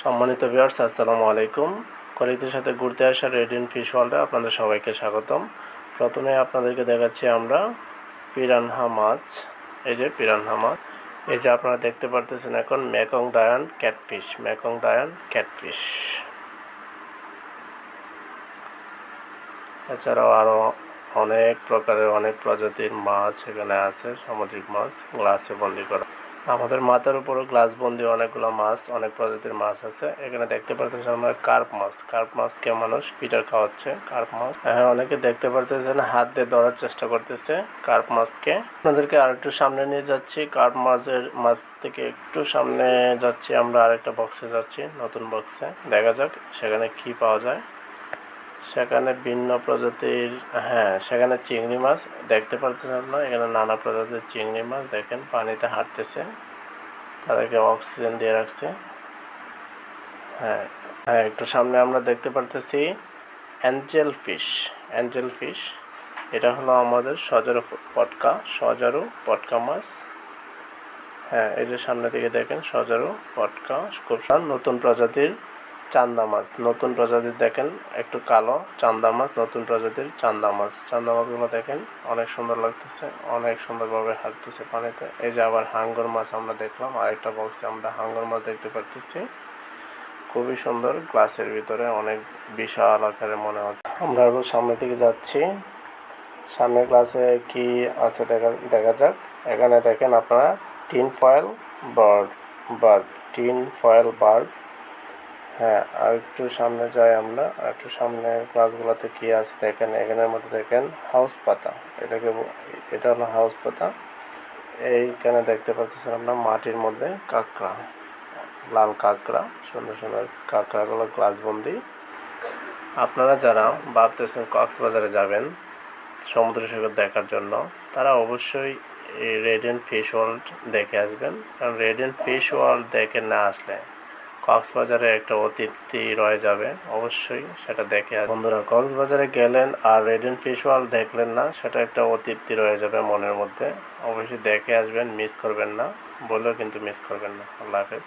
সম্মানিত ভিউয়ার্স আসসালামু আলাইকুম। কলিগদের সাথে ঘুরতে আসা রেডিন ফিশ ওয়ার্ল্ডে আপনাদের সবাইকে স্বাগতম। প্রথমে আপনাদেরকে দেখাচ্ছি আমরা পিরানহা মাছ। এই যে পিরানহা মাছ। এই যে আপনারা দেখতে পারতেছেন এখন মেকং ডায়ান ক্যাটফিশ মেকং ডায়ান ক্যাটফিশ এছাড়াও আরও অনেক প্রকারের অনেক প্রজাতির মাছ এখানে আছে, সামুদ্রিক মাছ গ্লাসে বন্দি করা। আমাদের মাথার উপরও গ্লাস বন্দি অনেকগুলো মাছ, অনেক প্রজাতির মাছ আছে। এখানে দেখতে পারতেছেন আমরা কার্প মাছ। কার্প মাছকে মানুষ পিটার খাওয়াচ্ছে, কার্প মাছ। হ্যাঁ অনেকে দেখতে পারতেছেন হাত দিয়ে ধরার চেষ্টা করতেছে কার্প মাছকে। আপনাদেরকে আর একটু সামনে নিয়ে যাচ্ছি। কার্প মাছের, মাছ থেকে একটু সামনে যাচ্ছি আমরা, আরেকটা বক্সে যাচ্ছি, নতুন বক্সে দেখা যাক সেখানে কি পাওয়া যায়। সেখানে ভিন্ন প্রজাতির হ্যাঁ সেখানে চিংড়ি মাছ দেখতে পারতেছেন আপনারা, এখানে নানা প্রজাতির চিংড়ি মাছ দেখেন, পানিতে হাঁটতেছে, তাদেরকে অক্সিজেন দিয়ে রাখছে। হ্যাঁ হ্যাঁ একটু সামনে আমরা দেখতে পারতেছি অ্যাঞ্জেল ফিশ অ্যাঞ্জেল ফিশ, এটা হলো আমাদের সজারু পটকা সজারু পটকা মাছ। হ্যাঁ এই যে সামনে দিকে দেখেন সজারু পটকা, খুব নতুন প্রজাতির চান্দা মাছ, নতুন প্রজাতির দেখেন, একটু কালো, চান্দা মাছ, নতুন প্রজাতির চান্দা মাছ। চান্দা মাছগুলো দেখেন, অনেক সুন্দর লাগতেছে, অনেক সুন্দরভাবে হাঁটতেছে পানিতে। এই যে আবার হাঙ্গর মাছ আমরা দেখলাম, আরেকটা বক্সে আমরা হাঙ্গর মাছ দেখতে পারতেছি। খুবই সুন্দর গ্লাসের ভিতরে অনেক বিশাল আকারে মনে হচ্ছে আমরা আবার সামনের দিকে যাচ্ছি। সামনের ক্লাসে কি আছে দেখা দেখা যাক। এখানে দেখেন আপনারা tin foil bird bird, tin foil bird. হ্যাঁ আর একটু সামনে যাই আমরা। আর একটু সামনে ক্লাসগুলোতে কি আছে দেখেন, এখানের মধ্যে দেখেন হাউস পাতা। এটাকে এটা হলো হাউস পাতা। এইখানে দেখতে পাচ্ছেন আমরা মাটির মধ্যে কাঁকড়া, লাল কাঁকড়া, সুন্দর সুন্দর কাঁকড়াগুলো গ্লাসবন্দি আপনারা যারা ভাবতেছেন কক্সবাজারে যাবেন সমুদ্র সৈকত দেখার জন্য, তারা অবশ্যই এই রেডিয়েন্ট ফিশ ওয়ার্ল্ড দেখে আসবেন। কারণ রেড রেডিয়েন্ট ফিশ ওয়ার্ল্ড দেখে না আসলে কক্সবাজারে একটা অতিথি রয়ে যাবে, অবশ্যই সেটা দেখে বন্ধুরা, কক্সবাজারে গেলেন আর রেডিয়েন্ট ফিশ ওয়ার্ল্ড দেখলেন না, সেটা একটা অতিথি রয়ে যাবে মনের মধ্যে। অবশ্যই দেখে আসবেন মিস করবেন না বলেও কিন্তু মিস করবেন না। আল্লাহ হাফেজ।